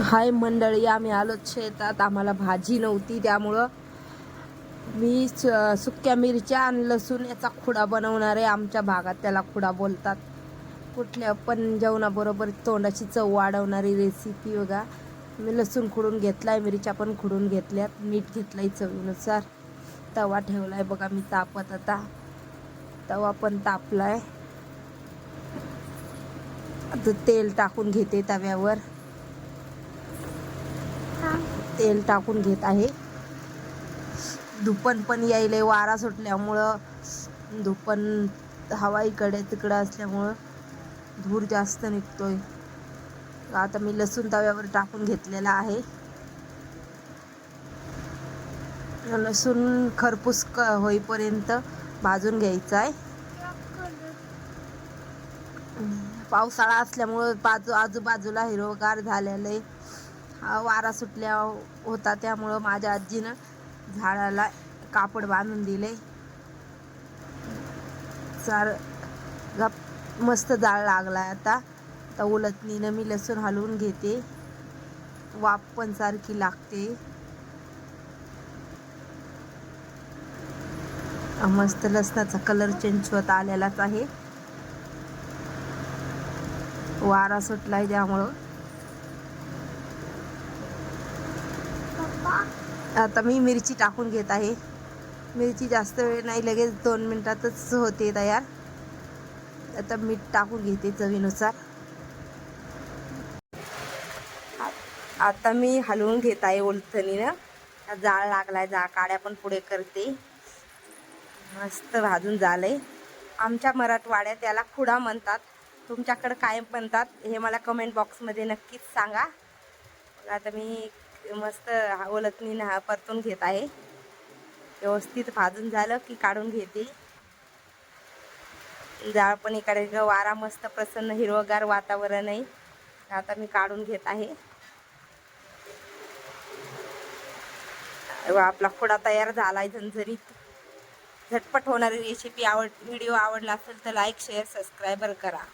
हाय मंडळी आम्ही आलो शेतात. आम्हाला भाजी नव्हती त्यामुळं. मी स- सुक्या मिरच्या आणि लसूण याचा खुडा बनवणार आहे. आमच्या भागात त्याला खुडा बोलतात. कुठल्या पण जेवणाबरोबर तोंडाची चव वाढवणारी रेसिपी बघा. मी लसूण खुडून घेतला आहे मिरच्या पण खुडून घेतल्यात. मीठ घेतलं आहे चवीनुसार. तवा ठेवला आहे बघा मी तापत आता. तवा पण तापलाय. आता तेल टाकून घेते तव्यावर. तेल टाकून घेत आहे. दुपण पण यायले वारा सुटल्यामुळं धुपण हवा इकडे तिकडं असल्यामुळं धूर जास्त निघतोय. आता मी लसूण तव्यावर टाकून घेतलेला आहे. लसूण खरपूस क होईपर्यंत भाजून घ्यायचा आहे. पावसाळा असल्यामुळं बाजू आजूबाजूला हिरवगार झालेलं आहे. वारा सुटल्या होता त्यामुळं माझ्या आजीनं झाडाला कापड बांधून दिले. सार गप मस्त जाळ लागला आता. आता उलटणीनं मी लसूण हलवून घेते. वाफ पण सारखी लागते. मस्त लसणाचा कलर चेंज होत आलेलाच आहे. वारा सुटलाय त्यामुळं. आता मी मिरची टाकून घेत आहे. मिरची जास्त वेळ नाही लगेच दोन मिनटातच होते तयार. आता मीठ टाकून घेते चवीनुसार. आता मी हलवून घेत आहे ओलथणीनं. जाळ लागलाय जा काड्या पण पुढे करते. मस्त भाजून झालंय. आमच्या मराठवाड्यात याला खुडा म्हणतात. तुमच्याकडं काय म्हणतात हे मला कमेंट बॉक्समध्ये नक्कीच सांगा. आता मी मस्त ओलतनी हा परतून घेत आहे. व्यवस्थित भाजून झालं की काढून घेते. जाळ पण इकडे ग- वारा मस्त प्रसन्न हिरवगार वातावरण आहे. आता मी काढून घेत आहे. आपला खोडा तयार झाला आहे झणझणीत. झटपट होणारी रेसिपी आवड व्हिडिओ आवडला असेल तर लाईक शेअर सबस्क्राईबर करा.